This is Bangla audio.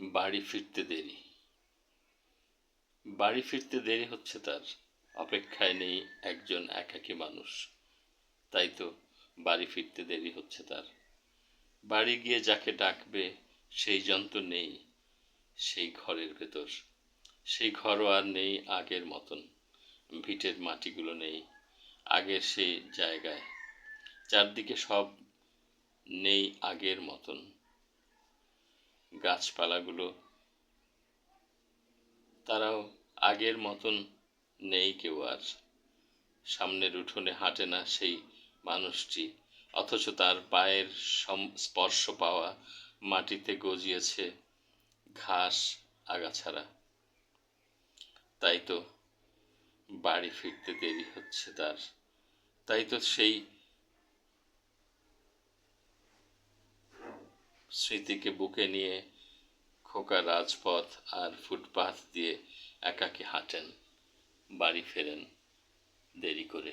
বাড়ি ফিরতে দেরি। বাড়ি ফিরতে দেরি হচ্ছে তার। অপেক্ষায় নেই একজন একাকী মানুষ। তাই তো বাড়ি ফিরতে দেরি হচ্ছে তার। বাড়ি গিয়ে যাকে ডাকবে, সেই জন তো নেই সেই ঘরের ভেতর। সেই ঘরও আর নেই আগের মতন। ভিটের মাটিগুলো নেই আগের সেই জায়গায়। চারদিকে সব নেই আগের মতন। গাছপালাগুলো। তারাও আগের মতন নেই কেউ আর। সামনের উঠোনে হাঁটে না সেই মানুষটি, অথচ তার পায়ের স্পর্শ পাওয়া মাটিতে গজিয়েছে ঘাস আগাছাড়া তাই তো বাড়ি ফিরতে দেরি হচ্ছে তার। তাই তো সেই স্মৃতিকে বুকে নিয়ে খোকা রাজপথ আর ফুটপাথ দিয়ে একাকী হাঁটেন বাড়ি ফেরেন দেরি করে।